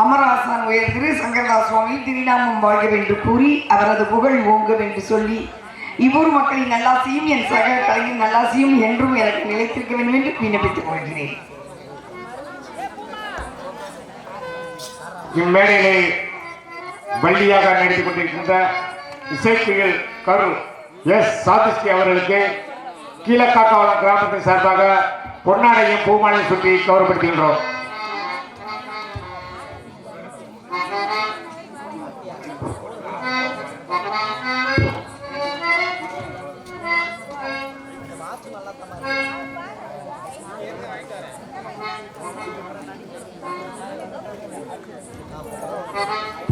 அமராசன் உயர் திரு சங்கரதாஸ் சுவாமி திருநாமம் வாழ்க என்று கூறி அவரது புகழ் ஓங்கும் என்று சொல்லி இவ்வொரு மக்களின் நல்லாசியும் என் சக கலைஞர் நல்லாசியும் என்றும் எனக்கு நிலைத்திருக்க வேண்டும் என்று விண்ணப்பித்துக் கொள்கிறேன். இம்மேடையிலே வள்ளியாக நடித்துக் கொண்டிருக்கின்ற இசைக்குயில் கரு எஸ் சாதிஸ்ரீ அவர்களுக்கு கீழக்காக்காவளம் கிராமத்தின் சார்பாக பொன்னாடையும் பூமாலையும் சுற்றி கௌரவப்படுத்துகின்றோம்.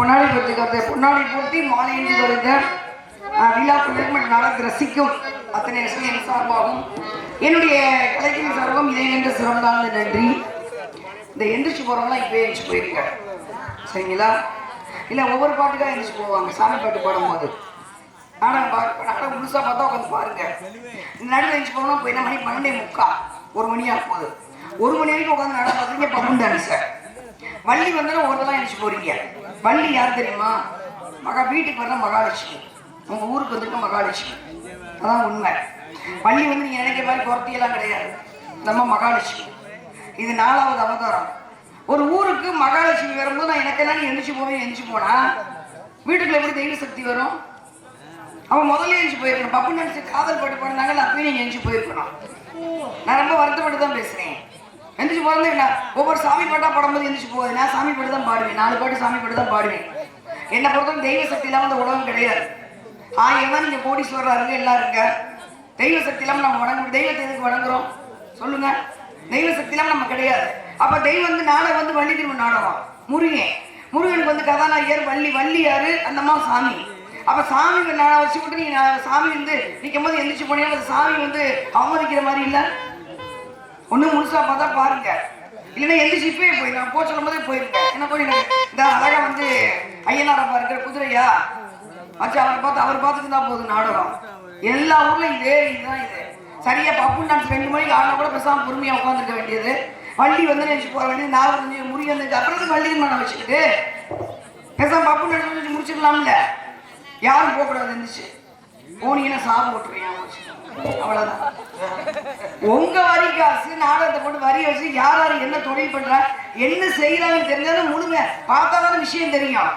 பொன்னாடி பூர்த்தி பொன்னாடி பூர்த்தி மாலை என்று வருக. விழா குளிர்மன் நடந்து ரசிக்கும் அத்தனை ரசிகன் சார்பாகும் என்னுடைய கலைஞர் சார்பாகவும் இதை என்று சிறந்தாங்க நன்றி. இந்த எந்திரிச்சு போகிறவங்களாம் இப்போ எழுந்திரிச்சு போயிருங்க சரிங்களா? இல்லை ஒவ்வொரு பாட்டுக்காக எந்திரிச்சு போவாங்க. சாமி பாட்டு பாடும்போது நாடகம் பா நாடகம் முழுசாக பார்த்தா உட்காந்து பாருங்க. நடுவில் எழுந்திரிச்சு போகணும் போய் என்ன மணி பன்னெண்டே முக்கா. ஒரு மணி ஆகும் போகுது. ஒரு மணி வரைக்கும் உட்காந்து நாடகம் பார்க்குறீங்க பப்புன் டான்ஸ் வள்ளி வந்தாலும் ஒரு தான் எழுந்திரிச்சு போகிறீங்க வள்ளி யார் தெரியுமா? மகா வீட்டுக்கு வர மகாலட்சுமி. உங்க ஊருக்கு வந்திருக்க மகாலட்சுமி. அதான் உண்மை. வள்ளி வந்து நீங்க நினைக்கிற மாதிரி குறத்தியெல்லாம் கிடையாது. நம்ம மகாலட்சுமி. இது நாலாவது அவதாரம். ஒரு ஊருக்கு மகாலட்சுமி வரும்போது நான் எனக்கெல்லாம் நீ எந்திரிச்சு போவேன் எந்திரிச்சு போனா வீட்டுக்குள்ள எப்படி தெய்வ சக்தி வரும்? அவன் முதல்ல எந்திரிச்சு போயிருக்கணும். பப்பு நினைச்சு காதல் பாட்டு பாடினாங்க அப்பயும் நீங்க எந்திரிச்சு போயிருக்கணும். நான் ரொம்ப வருத்தப்பட்டு தான் பேசுறேன். எந்திரிச்சு போறது என்ன ஒவ்வொரு சாமி பாட்டா பாடும்போது எந்திரிச்சு போகுது நான் சாமி பாட்டு தான் பாடுவேன். நாலு பாட்டு சாமி பாட்டு தான் பாடுவேன். என்னை பொறுத்தவரை தெய்வ சக்தி இல்லாம இந்த உலகம் கிடையாது. ஆயிரம் தான் நீங்க கோடீஸ்வரர் இருங்க எல்லாம் இருக்க. தெய்வ சக்தி இல்லாம நம்ம வணங்க தெய்வத்தை எதுக்கு வணங்குறோம்? சொல்லுங்க. தெய்வ சக்தி இல்லாம நம்ம கிடையாது. அப்ப தெய்வம் வந்து நாளை வந்து வள்ளி திரும்ப நாடகம். முருகன். முருகனுக்கு வந்து கதாநாயகர் வள்ளி வள்ளி யாரு அந்தம்மா சாமி. அப்ப சாமி நான் வச்சுக்கிட்டு நீங்க சாமி வந்து நிற்கும் போது எந்திரிச்சு போனீங்கன்னா அந்த சாமி வந்து அவமதிக்கிற மாதிரி இல்லை? ஒன்றும் முழுசா பார்த்தா பாருங்க. இல்லைன்னா எந்திரிச்சு இப்பயே போய் நான் போ சொல்லும் போதே போயிருக்கேன் என்ன போய் இந்த அழகா வந்து ஐயனாரா பாருக்கிற குதிரையா? மச்சா அவரை பார்த்து அவர் பார்த்துட்டு தான் போகுது நாடகம். எல்லா ஊர்லயும் இதே இதுதான் இது. சரியா பப்பு டான்ஸ் ரெண்டு மணிக்கு ஆனா கூட பேசாம பொறுமையா உட்காந்துருக்க வேண்டியது. வண்டி வந்து நினைச்சு போக வேண்டியது. நான் வந்து முருகன் அப்புறம் வள்ளி மனம் வச்சுக்கிட்டு பேசாம பப்பு டான்ஸ் முடிச்சுக்கலாம்ல யாரும் போகக்கூடாது இருந்துச்சு போனீங்கன்னா சாபம் விட்டுருவியா அவ்வளவுதான். உங்க வரி காசு நாடகத்தை போட்டு வரி வச்சு யார் யார் என்ன தொழில் பண்றா என்ன செய்யறாங்கன்னு தெரிஞ்சாலும் முழுங்க பார்த்தாதான விஷயம் தெரியும்.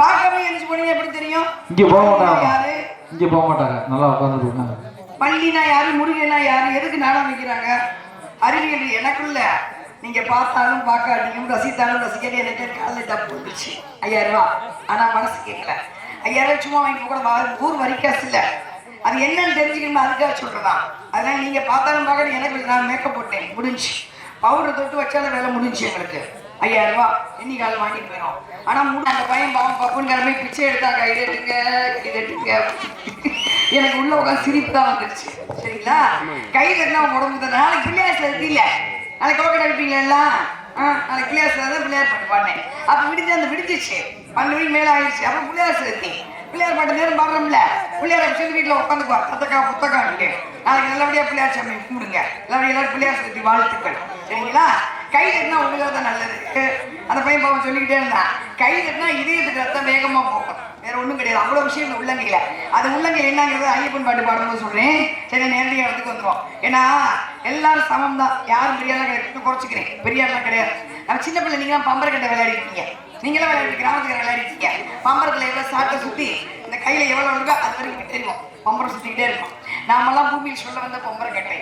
பார்க்காம எழுந்து போனீங்க எப்படி தெரியும்? இங்க போக மாட்டாங்க. இங்க போக மாட்டாங்க. நல்லா உட்காந்துருக்காங்க பள்ளினா யாரு? முருகனா யாரு? எதுக்கு நாடகம் வைக்கிறாங்க? அறிவியல் எனக்குள்ள. நீங்க பார்த்தாலும் பார்க்காட்டியும் ரசித்தாலும் ரசிக்காட்டி எனக்கு காலையில் தப்பு வந்துச்சு ஐயாயிரம் ரூபா ஆனா மனசு கேட்கல. ஐயாயிரம் சும்மா வாங்கி கூட ஊர் வரி காசு இல்ல. அது என்னன்னு தெரிஞ்சுக்கணும் அதுக்காக சொல்றதா அதனால நீங்க பார்த்தாலும் பார்க்கணும் எனக்கு நான் மேக்கப் போட்டேன் முடிஞ்சு. பவுடர் தொட்டு வச்சாலும் வேலை முடிஞ்சு எங்களுக்கு. ஐயாயிரம் ரூபாய் எண்ணி காலம் வாங்கிட்டு போயிடும் ஆனா மூணு அந்த பையன் பாவம் பப்புன்னு கிளம்பி பிச்சை எடுத்தா கைதட்டுங்க கைதட்டுங்க எனக்கு உள்ள உட்காந்து சிரிப்பு தான் வந்துருச்சு. சரிங்களா? கை தட்டினா உடம்பு தான். நாளைக்கு பிள்ளையார் சதுர்த்தி இல்ல? நாளைக்கு கோக்கடை அடிப்பீங்களா ஆ நாளைக்கு பிள்ளையார் தான் பிள்ளையார் பாட்டு பாடினேன். அப்ப விடிஞ்சு அந்த விடிஞ்சிச்சு. பன்னெண்டு மணிக்கு மேல ஆயிடுச்சு அப்ப பிள்ளையார் சேர்த்தேன் பிள்ளையார் பாட்டு நேரம் பாடுறோம்ல. பிள்ளையார் அபிஷேகம் வீட்டில் உட்காந்துக்குவா. தத்தக்கா புத்தக்கான்ட்டு நாளைக்கு நல்லபடியா பிள்ளையார் சாமி கும்பிடுங்க. நல்லபடியா எல்லாரும் பிள்ளையார் சதுர்த்தி வாழ்த்துக்கள். சரிங்களா? கை தட்டினா உங்களுக்கு தான் நல்லது. அந்த பையன் பாவம் சொல்லிக்கிட்டே இருந்தான். கை தட்டினா இதயத்துக்கு ரத்தம் வேகமாக போகும். வேற ஒன்றும் கிடையாது. அவ்வளோ விஷயம் இந்த உள்ளங்கையில. அது உள்ளங்கை என்னங்கிறது ஐயப்பன் பாட்டு பாடும்போது சொல்கிறேன் சரி நேரடியாக இடத்துக்கு வந்துடும் ஏன்னா எல்லாரும் சமம் தான் யாரும் பெரியாரெல்லாம் கிடையாது. குறைச்சிக்கிறேன். பெரியாரெல்லாம் கிடையாது. நம்ம சின்ன பிள்ளை நீங்க பம்பர கட்டை விளையாடிருக்கீங்க. நீங்களும் விளையாடி கிராமத்துக்கு விளையாடிருக்கீங்க? பம்பரத்துல எவ்வளவு சாட்டை சுத்தி இந்த கையில எவ்வளவு இருக்கோ அது வரைக்கும் தெரியும் பம்பரம் சுத்திக்கிட்டே இருக்கும். நாமெல்லாம் பூமியில் சொல்ல வந்த பம்பரை கட்டை.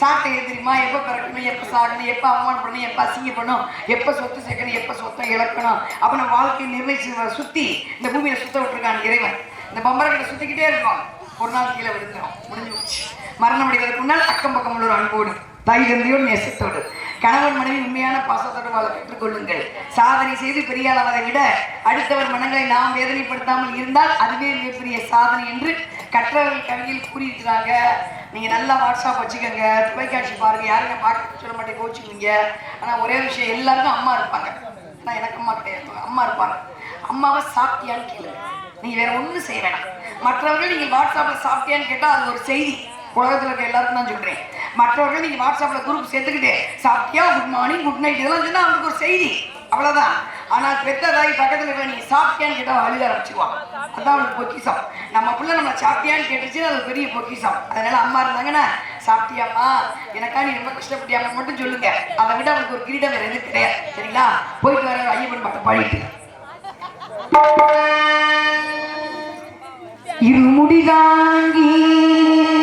சாட்டை எது தெரியுமா எப்போ பிறக்கணும் எப்போ சாகணும் எப்போ பண்ணணும் எப்போ அசிங்கப்படணும் எப்போ சொத்து சேர்க்கணும் எப்போ சொத்தை இழக்கணும். அப்போ நம்ம வாழ்க்கையை நிர்ணயிச்சு சுற்றி இந்த பூமியை சுத்த விட்டுருக்கான் இறைவன். இந்த பம்பரக்கட்டை சுற்றிக்கிட்டே இருக்கும். ஒரு நாள் கீழே விழுந்துடும் முடிஞ்சு போச்சு. மரணம் அடைவதற்கு முன்னால் அக்கம் பக்கம் உள்ள ஒரு அன்போடு தாய் தந்தையோடு நேசத்தோடு கணவன் மனைவி உண்மையான பாசத்தோடு வாழ கற்றுக்கொள்ளுங்கள் சாதனை செய்து பெரிய அளவதை விட அடுத்தவர் மனங்களை நாம் வேதனைப்படுத்தாமல் இருந்தால் அதுவே மிகப்பெரிய சாதனை என்று கற்றவர்கள் கவியில் கூறியிருக்கிறாங்க. நீங்க நல்லா வாட்ஸ்அப் வச்சுக்கோங்க. தொலைக்காட்சி பாருங்க. யாருங்க பார்க்க சொல்ல மாட்டேன். கோச்சுக்குவீங்க. ஆனா ஒரே விஷயம் எல்லாருக்கும் அம்மா இருப்பாங்க. ஆனா எனக்கு அம்மா கிடையாது. அம்மா இருப்பாங்க. அம்மாவை சாப்பிட்டியான்னு கேளுங்க. நீங்க வேற ஒன்றும் செய்ய வேணாம். மற்றவர்கள் நீங்க வாட்ஸ்அப்ல சாப்பிட்டேன்னு கேட்டா அது ஒரு செய்தி. உலகத்துல இருக்க எல்லாருக்கும் தான் சொல்றேன். மற்றவர்கள் நீங்க வாட்ஸ்அப்ல குரூப் சேர்த்துக்கிட்டு சாப்பிட்டியா? குட் மார்னிங் குட் நைட் இதெல்லாம் சொன்னா அவங்களுக்கு ஒரு செய்தி. அவ்வளவுதான். ஆனால் பெத்ததாகி பக்கத்தில் பக்கத்துல இருக்க நீங்க சாப்பிட்டியான்னு கேட்டா அவன் அழுக ஆரம்பிச்சுக்குவான் அதான் அவனுக்கு பொக்கிசம் நம்ம புள்ள நம்ம சாப்பிட்டியான்னு கேட்டுச்சு அது பெரிய பொக்கிசம் அதனால அம்மா இருந்தாங்கன்னா சாப்பிட்டியாம்மா எனக்கா நீ ரொம்ப கஷ்டப்பட்டியாங்க மட்டும் சொல்லுங்க. அதை விட அவனுக்கு ஒரு கிரீடம் வேற எதுவும் கிடையாது. சரிங்களா? போயிட்டு வர ஐயப்பன் பாட்டை பாடிட்டு இருமுடிதாங்கி ஒரு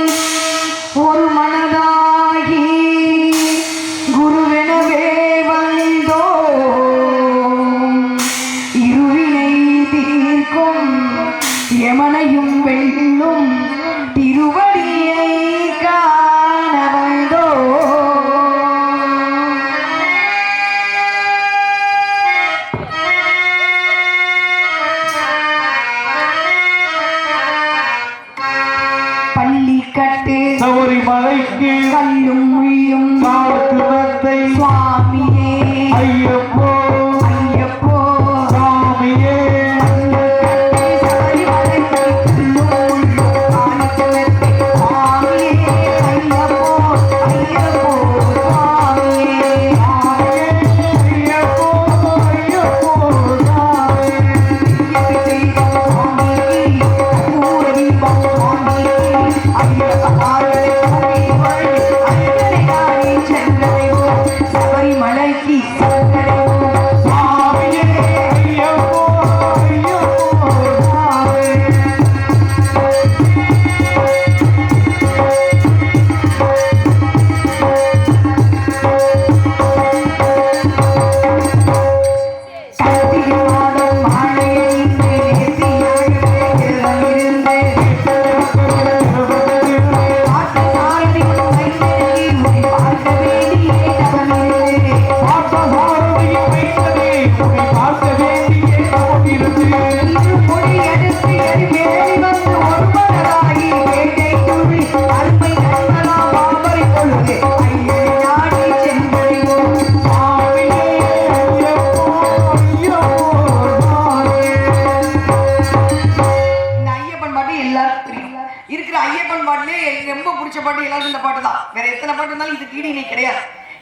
பிடிச்ச பாட்டு எல்லாரும் இந்த பாட்டு தான். வேற எத்தனை பாட்டு இருந்தாலும் இதுக்கு ஈடு கிடையாது.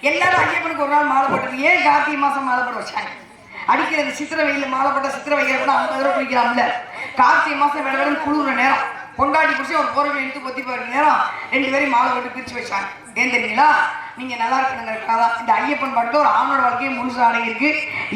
எல்லாரும் ஐயப்பனுக்கு ஒரு நாள் மாலை போட்டது ஏன் கார்த்திகை மாசம் மாலை போட வச்சாங்க? அடிக்கிறது சித்திரை வெயில் மாலை போட்ட சித்திரை வெயில் கூட ஐம்பது ரூபா குடிக்கலாம்ல கார்த்திகை மாசம் விட வேணும் குளிர நேரம். கொண்டாட்டி பிடிச்சி ஒரு போர்வை எடுத்து கொத்தி போகிற நேரம். ரெண்டு பேரும் மாலை போட்டு பிரிச்சு வச்சாங்க. ஏன் தெரியுங்களா? நீங்க நல்லா இருக்கணுங்கிறதுக்காக தான் இந்த ஐயப்பன் பாட்டு ஒரு ஆணோட வாழ்க்கையை முழுசா அடங்கியிருக்கு.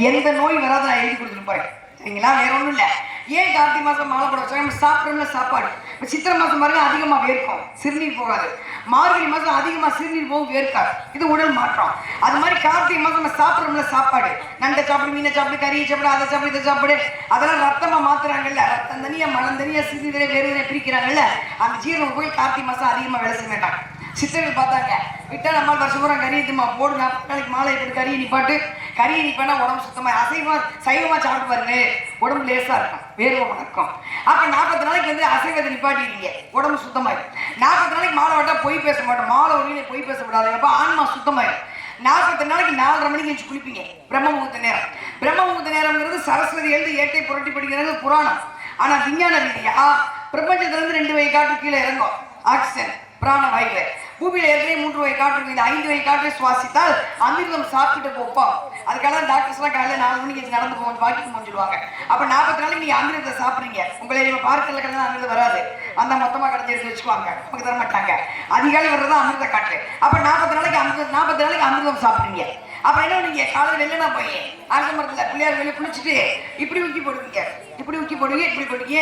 எந்த நோய் வராத நான் எழுதி கொடுத்துட்டு போறேன். சரிங்களா? வேற ஒன்றும் இல்லை. ஏன் கார்த்திகை மாசம் மாலை போட வச்சாங்க? நம்ம சாப்பிட்றோம்ல சாப்பாடு. சித்திரை மாதம் பாருங்க அதிகமாக வேர்க்கும் சிறுநீர் போகாது. மார்கழி மாதம் அதிகமாக சிறுநீர் போகும் வேர்க்காது. இது உடல் மாற்றம். அது மாதிரி கார்த்திகை மாதம் நம்ம சாப்பிட்றோம்ல சாப்பாடு. நண்டை சாப்பிடு மீனை சாப்பிடு கறியை சாப்பிடு அதை சாப்பிடு இதை சாப்பிடு. அதெல்லாம் ரத்தமா மாத்துறாங்கல்ல. ரத்தம் தனியாக மலம் தனியாக சிறுநீரை வேறு பிரிக்கிறாங்கல்ல. அந்த ஜீரணம் போய் கார்த்திகை மாதம் அதிகமாக வேலை செய்ய மாட்டாங்க. சித்தர்கள் பார்த்தாங்க. விட்டா நம்ம வருஷம் பூரா கறி எடுத்துமா போடு நாளைக்கு மாலை எடுத்து கறியை நிப்பாட்டு கறியை நிப்பானா உடம்பு சுத்தமாக அசைவம் சைவமாக சாப்பிட்டு பாருங்க. உடம்பு லேசாக இருக்கும் வேர்வை வணக்கம் அப்போ நாற்பத்தி நாளைக்கு வந்து அசைவத்தை நிப்பாட்டிடுங்க உடம்பு சுத்தமாயிடும் நாற்பது நாளைக்கு மாலை விட்டால் பொய் பேச மாட்டோம் மாலை ஒன்றிலே பொய் பேசக்கூடாது. அப்போ ஆன்மா சுத்தமாயிடும் நாற்பத்தி நாளைக்கு நாலரை மணிக்கு வச்சு குளிப்பீங்க பிரம்ம முகூர்த்த நேரம். பிரம்ம முகூர்த்த நேரம்ங்கிறது சரஸ்வதி எழுந்து ஏட்டை புரட்டி படிக்கிறது புராணம். ஆனால் விஞ்ஞான ரீதியாக பிரபஞ்சத்துலேருந்து ரெண்டு வகை காட்டு கீழே இறங்கும். ஆக்சிஜன் பிராண வாயுல பூமியில ஏற்கனவே மூன்று வகை காற்று இந்த ஐந்து வகை காற்றை சுவாசித்தால் அமிர்தம் சாப்பிட்டு போப்பா. அதுக்காக டாக்டர்ஸ்லாம் காலையில நாலு மணிக்கு நடந்து போகணும் வாக்கிங் போகணும்னு சொல்லுவாங்க. அப்ப நாற்பத்தி நாளைக்கு நீங்க அமிர்தத்தை சாப்பிடுறீங்க. உங்களை நீங்க பார்க்கல கிடந்தா அமிர்தம் வராது. அந்த மொத்தமா கடந்து எடுத்து வச்சுக்குவாங்க. நமக்கு தர மாட்டாங்க. அதிகாலை வர்றது அமிர்த காற்று. அப்ப நாற்பத்தி நாளைக்கு அமிர்தம் நாற்பத்தி நாளைக்கு அமிர்தம் சாப்பிடுறீங்க. அப்புறம் என்ன நீங்க காலையில் வெளில போய் அரச மரத்துல பிள்ளையார் வெளியே குளிச்சுட்டு இப்படி ஊக்கி போடுவீங்க. இப்படி ஊக்கி போடுவீங்க இப்படி போடுவீங்க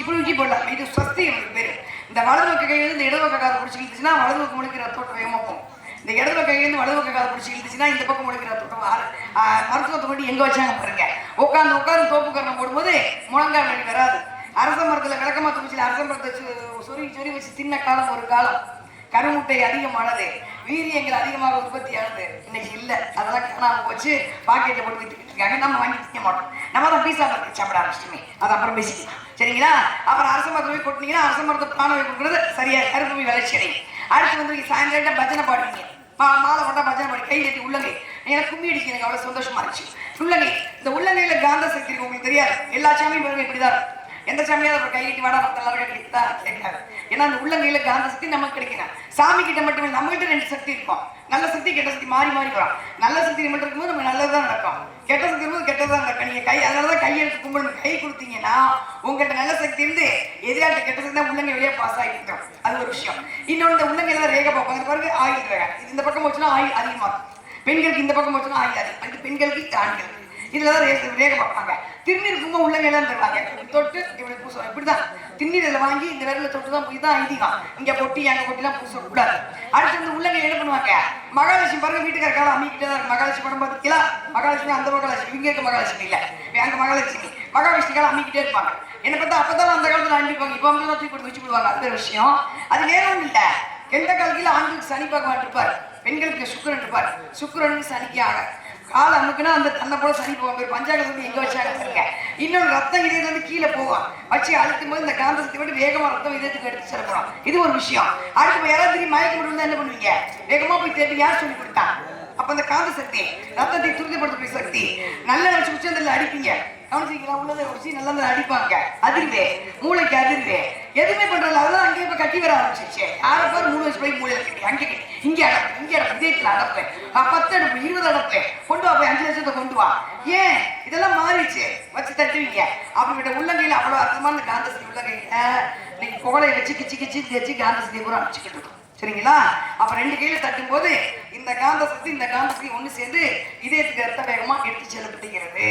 இப்படி ஊக்கி போடலாம். இது ஸ்வஸ்தி எனக்கு பேரு. இந்த வலது பக்க கையில இந்த இடது பக்க காதை பிடிச்சி இழுத்துச்சுன்னா வலது பக்கம் முழுக்கிற ரத்தோட்டம் போகும். இந்த இடது பக்க கையில வலது பக்க காதை பிடிச்சி இழுத்துச்சுன்னா இந்த பக்கம் முழுக்கிற தோட்டம் மருத்துவத்தை கொண்டு எங்க வச்சாங்க பாருங்க. உட்காந்து உட்காந்து தோப்பு கரணம் போடும்போது முழங்கால் வழி வராது. அரச மரத்துல விளக்கமா துணிச்சில அரச மரத்தை சு- சொருகி சொருகி வச்சு தின்ன காலம் ஒரு காலம். கருமுட்டை அதிகமானது வீரியங்கள் அதிகமாக உற்பத்தியானது இன்னைக்கு இல்ல. அதெல்லாம் காணாமல் போச்சு. பாக்கெட்டில் போட்டு வித்துக்கிட்டு இருக்காங்க. நம்ம வாங்கி திங்க மாட்டோம். நம்ம தான் பீஸா பத்தி சாப்பிட ஆரம்பிச்சிட்டுமே. அது அப்புறம் பேசிக்கலாம். சரிங்களா? அப்புறம் அரச மரத்தை போய் கொட்டினீங்கன்னா அரச மரத்தை பானை கொடுக்குறது சரியா? கருப்பவி வளர்ச்சி அடையும். அடுத்து வந்து சாயங்காலம் பஜனை பாடுவீங்க. மா- மாலை போட்டால் பஜனை பாடி. கை கட்டி உள்ளங்கை. எனக்கு கும்மி அடிக்க எனக்கு சந்தோஷமா இருந்துச்சு. உள்ளங்கை. இந்த உள்ளங்கையில காந்த சக்தி இருக்கு உங்களுக்கு தெரியாது. எல்லா சாமியும் பாருங்க இப்படிதான். இருக்கும். எந்த சாமியாவது அவர் கை வாடா பத்து எல்லாரும் தான் ஏன்னா அந்த உள்ளங்கையில காந்த சக்தி நமக்கு கிடைக்கணும் சாமி கிட்ட மட்டுமே நம்ம கிட்ட ரெண்டு சக்தி இருக்கும். நல்ல சக்தி கெட்ட சக்தி மாறி மாறி வரும். நல்ல சக்தி மட்டும் இருக்கும்போது நம்ம நல்லதுதான் நடக்கும். கெட்ட சக்தி இருக்கும்போது கெட்டதான் நடக்கும். நீங்க கை அதனாலதான் கை எடுத்து கும்பிடணும் கை கொடுத்தீங்கன்னா உங்கள்கிட்ட நல்ல சக்தி இருந்து எதிராட்ட கெட்ட சக்தி தான் உள்ளங்கை வெளியே பாஸ் ஆகிட்டோம் அது ஒரு விஷயம். இன்னொன்று இந்த உள்ளங்கையில தான் ரேகை பார்ப்பாங்க இந்த பாருங்க ஆயில் ரேகை. இந்த பக்கம் வச்சுன்னா ஆயில் அதிகமாகும். பெண்களுக்கு இந்த பக்கம் வச்சுன்னா ஆயில் அதிகம். அது பெண்களுக்கு இது ஆண்களுக்கு இதுல தான் ரேக ரேகை பார்ப்பாங்க. திருநீர் உள்ள உள்ளங்கையெல்லாம் தருவாங்க. தொட்டு இப்படி பூசணும் இப்படிதான். திருநீர் இதில் வாங்கி இந்த விரல தொட்டு தான் போய் தான் ஐதீகம். இங்கே பொட்டி அங்கே பொட்டிலாம் பூசக்கூடாது. அடுத்து இந்த உள்ளங்க என்ன பண்ணுவாங்க? மகாலட்சுமி பாருங்க வீட்டுக்கார அம்மிக்கிட்டே தான் மகாலட்சுமி படம் பார்த்தீங்களா மகாலட்சுமி அந்த மகாலட்சுமி இங்க இருக்க மகாலட்சுமி இல்ல. அங்க மகாலட்சுமி. மகாலட்சுமிக்கால அம்மிக்கிட்டே இருப்பாங்க. என்ன பார்த்தா அப்பதான் அந்த காலத்துல அனுப்பிப்பாங்க இப்போ வந்து தூக்கி கொடுத்து வச்சு விடுவாங்க. அது ஒரு விஷயம். அது நேரம் இல்ல. எந்த காலத்துல ஆண்களுக்கு சனி பகவான் இருப்பார். பெண்களுக்கு சுக்கரன் இருப்பார். சுக்கிரனுக்கு சனிக்கு ஆக கால அமுக்குனா அந்த அந்த போல சரி போவான். பேர் பஞ்சாங்கத்துக்கு எங்க வச்சாங்க பாருங்க இன்னொரு ரத்தம் இதயத்துல இருந்து கீழே போகும் வச்சு அழுத்தும் போது இந்த காந்த சக்தி விட்டு வேகமா ரத்தம் இதயத்துக்கு எடுத்து செல்லப்படும் இது ஒரு விஷயம். அடுத்து போய் யாராவது திரும்பி மயக்கம் விட்டு என்ன பண்ணுவீங்க? வேகமா போய் தேடி யார் சொல்லி கொடுத்தா? அப்ப அந்த காந்த சக்தி ரத்தத்தை துரிதப்படுத்தக்கூடிய சக்தி. நல்ல வச்சு அந்த அடிப்பீங்க. கவனிச்சிங்களா உள்ளதை வச்சு நல்லா அடிப்பாங்க. அதிர்வே மூளைக்கு அதிர்வே. எதுவுமே பண்றதில்ல. அதெல்லாம் அங்கேயே இப்ப கட்டி வர ஆரம்பிச்சிச்சு யாரை பாரு மூணு வயசு போய் மூளை கட்டி அங்கே கட்டி. இங்கே அடப்பு இங்கே அடப்பு இதயத்துல அடப்பேன். பத்து அடப்பு இருபது அடப்பேன். கொண்டு வா போய் அஞ்சு லட்சத்தை கொண்டு வா. ஏன்? இதெல்லாம் மாறிடுச்சு. வச்சு தட்டுவீங்க. அப்படிப்பட்ட உள்ளங்கையில் அவ்வளோ அர்த்தமான காந்த உள்ளங்கையில் உள்ளங்கையில நீங்க புகழை வச்சு கிச்சு கிச்சு தேய்ச்சி காந்த கூட பூரா அடிச்சுக்கிட்டு சரிங்களா? அப்ப ரெண்டு கையில தட்டும் போது இந்த காந்த சக்தி இந்த காந்த சக்தி ஒண்ணு சேர்ந்து இதயத்துக்கு ரத்த வேகமா எடுத்து செல்லப்படுகிறது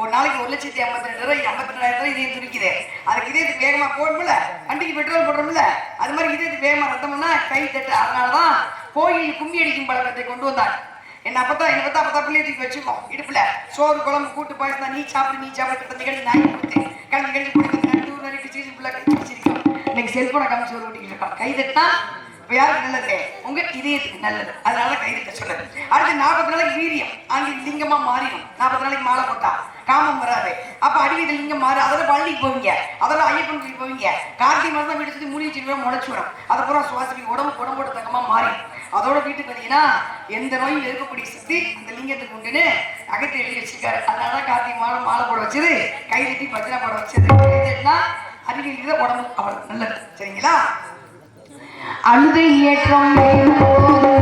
ஒரு நாளைக்கு ஒரு லட்சத்தி ஐம்பத்தி ரெண்டு ரூபாய் ஐம்பத்தி ரெண்டாயிரம் ரூபாய் இதயம் துடிக்குது. அதுக்கு இதயத்துக்கு வேகமா போடணும்ல வண்டிக்கு பெட்ரோல் போடுறோம்ல? அது மாதிரி இதயத்துக்கு வேகமா ரத்தம்னா கை தட்டு. அதனாலதான் கோயில் கும்மி அடிக்கும் பழக்கத்தை கொண்டு வந்தாங்க என்ன அப்பதான் என்ன பார்த்தா அப்பதான் பிள்ளைய தூக்கி வச்சுக்கோம் இடுப்புல சோறு குழம்பு கூட்டு பாய்ச்சா நீ சாப்பிடு நீ சாப்பிட்டு பத்து நாய் கொடுத்து கிளம்பி கழிச்சு கொடுத்து நட்டு நடி பிச்சு பிள்ளை கை பிடிச்சிருக்கோம் இன்னைக்கு செல்போனை காமிச்சு சோறு ஓட்டிக்கிட்டு இருக்கான் கைதட்டா யாருக்கு நல்லது? உங்க இதயத்துக்கு நல்லது. அதனால கைதட்ட சொல்லுது அடுத்து நாற்பது நாளைக்கு வீரியம். அங்கே லிங்கமா மாறிடும். நாற்பது நாளைக்கு மாலை போட்டா காமம் வராது. அப்ப அடிவீத லிங்கம் மாறு. அதில் பள்ளிக்கு போவீங்க. அதெல்லாம் ஐயப்பன் போவீங்க. கார்த்திகை மாதம் வீடு சுற்றி மூணு செடி முளைச்சு வரும். அதை பூரா சுவாசிக்கு உடம்பு உடம்போட தங்கமா மாறி அதோட வீட்டுக்கு வந்தீங்கன்னா எந்த நோயும் இருக்கக்கூடிய சக்தி அந்த லிங்கத்துக்கு உண்டுன்னு அகத்தை எழுதி வச்சிருக்காரு. அதனால கார்த்திகை மாதம் மாலை போட வச்சது கை தட்டி பத்திரா போட வச்சது. கை தட்டினா உடம்பு அவ்வளவு நல்லது. சரிங்களா? அழுது ஏற்றம் போது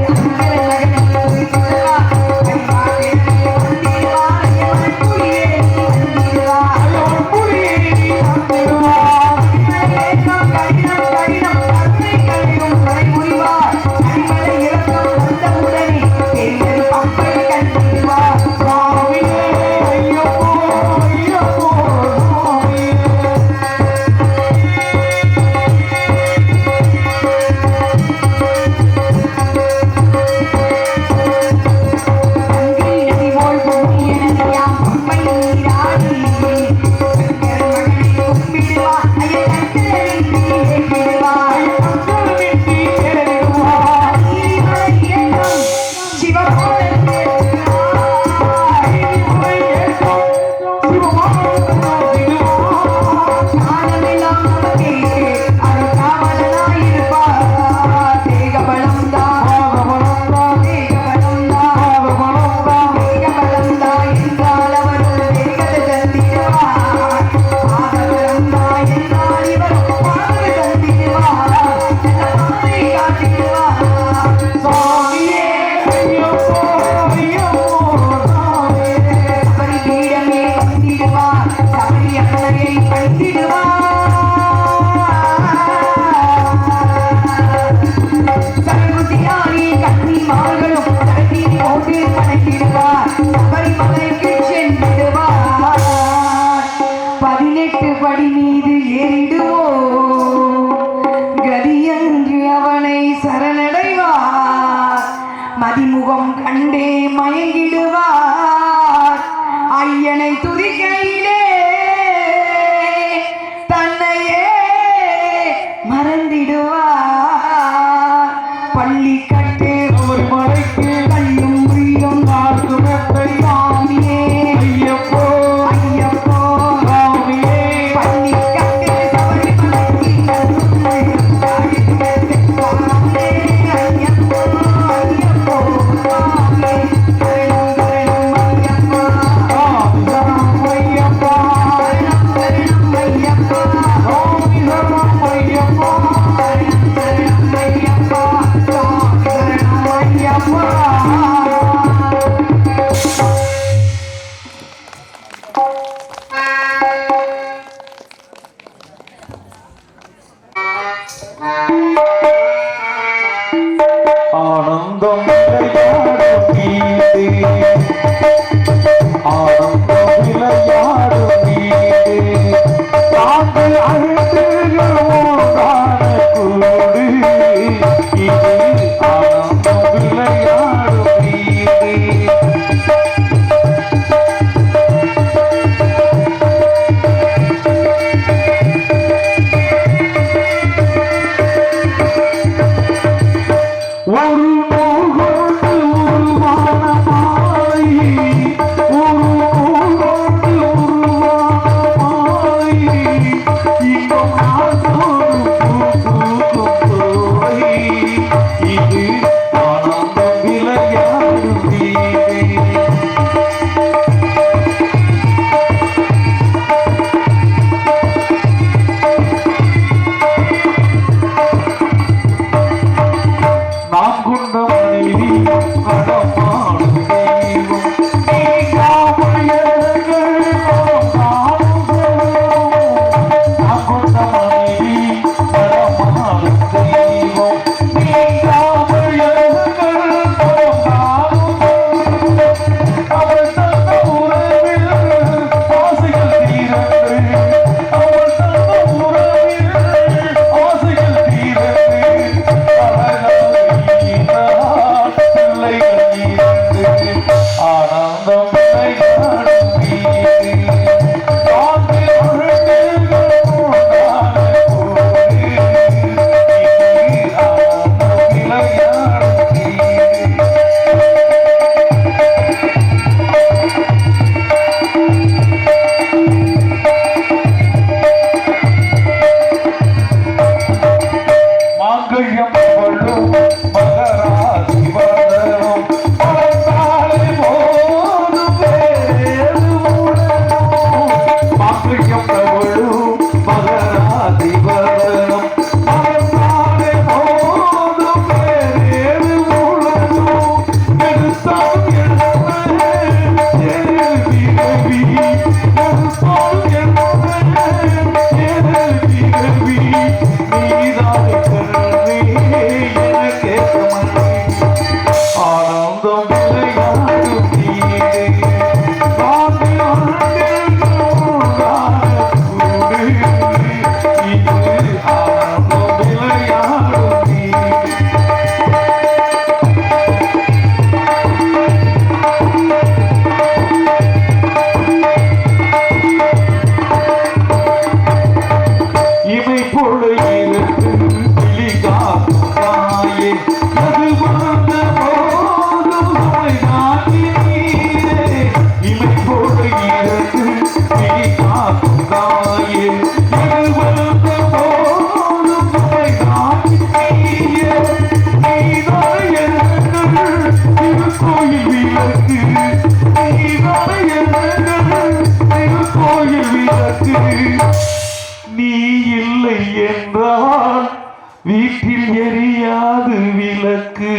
வீட்டில் எரியாது விளக்கு.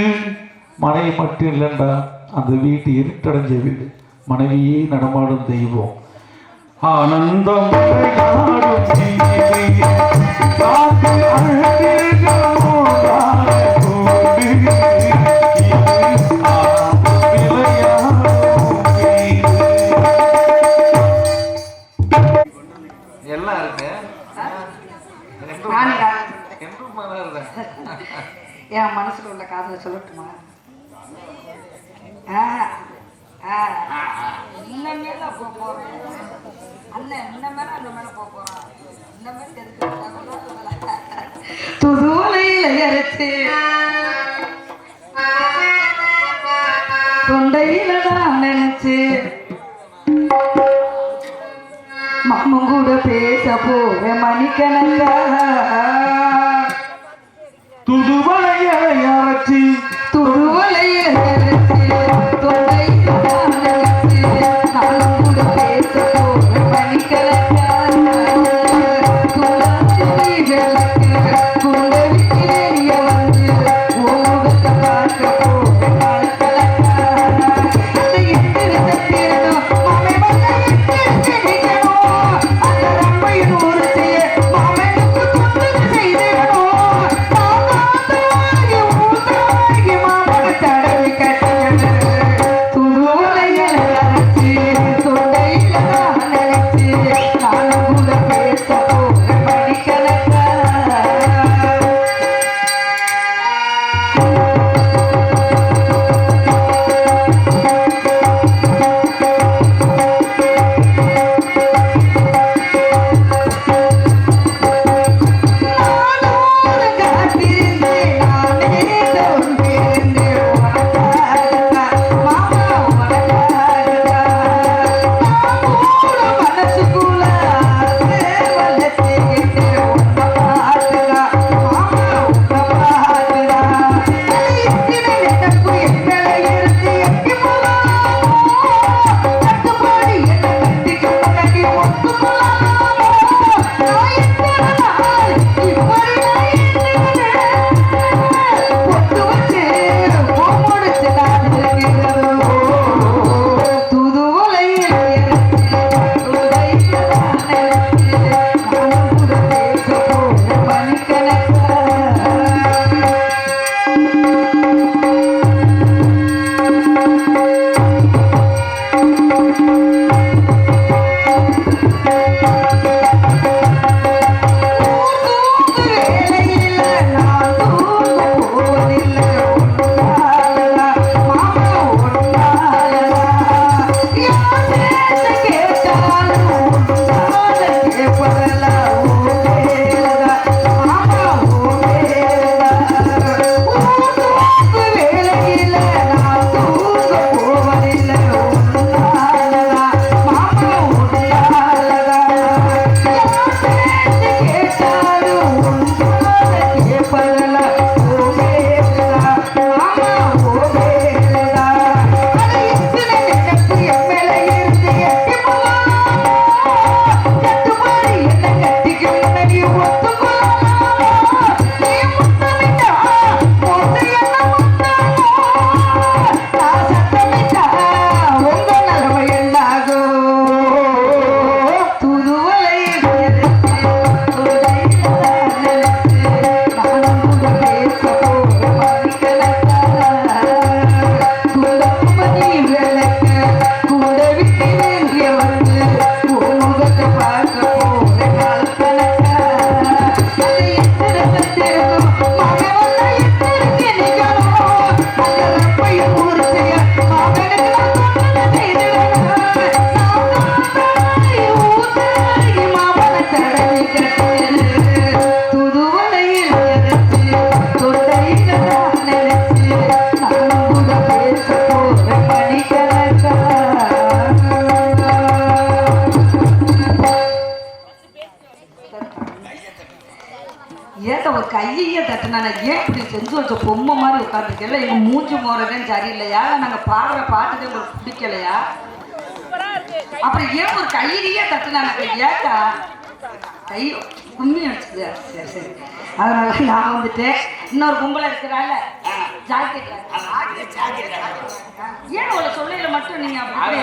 மனை மட்டும் இல்லைண்டா அந்த வீட்டு இருட்டடைஞ்ச வீடு மனைவியே நடமாடும் தெய்வம். ஆனந்தம் என் மனசில் உள்ள காதலை சொல்லட்டுமா? இன்னமே தான் போக போகிறேன் அண்ணன் இன்னமே தான் அந்த மேலே போக போகிறான் இன்னமே தொண்டையில தான் நினைச்சு மாமன் கூட பேச போற மணிக்கணக்கா. yeah. செஞ்சு வச்ச பொம்மை மாதிரி உட்காந்துருக்கல எங்க மூஞ்சி போறதே சரியில்லையா? நாங்க பாடுற பாட்டுக்கு உங்களுக்கு பிடிக்கலையா? அப்புறம் ஏன் ஒரு கையிலேயே தட்டுனாங்க? ஏக்கா? கை கும்மி வச்சுது சரி சரி. அதனால நான் வந்துட்டு இன்னொரு கும்பல இருக்கிறாள் ஜாக்கெட்ல. ஏன் அவளை சொல்லையில மட்டும் நீங்க அப்படி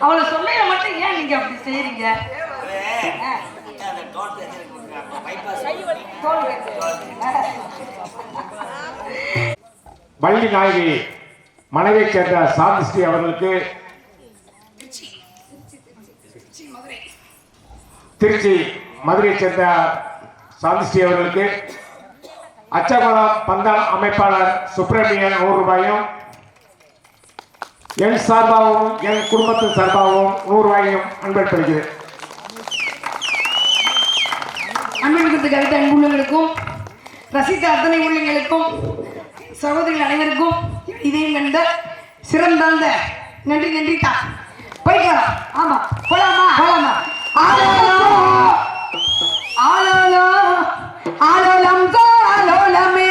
அவளை சொல்லையில மட்டும் ஏன் நீங்க அப்படி கட்டு. வள்ளி நாயகி மனைவை சேர்ந்த சாந்திஸ்ரீ அவர்களுக்கு திருச்சி மதுரையை சேர்ந்த சாந்திஸ்ரீ அவர்களுக்கு அச்சகுளம் பந்தால் அமைப்பாளர் சுப்பிரமணியன் நூறு ரூபாயும் என் சார்பாகவும் என் குடும்பத்தின் சார்பாகவும் நூறு ரூபாயும் அன்பளிப்படுகிறேன் அன்பளிப்பத்து கவிதை அன்புள்ளங்களுக்கும் ரசித்த அத்தனை உள்ளங்களுக்கும் சகோதரிகள் அனைவருக்கும் இதையும் கண்ட சிறந்தாழ்ந்த நன்றி நன்றி தா போய்க்கலாம் ஆமா போலாமா போலாமா ஆலோலம் ஆலோலம் ஆலோலமே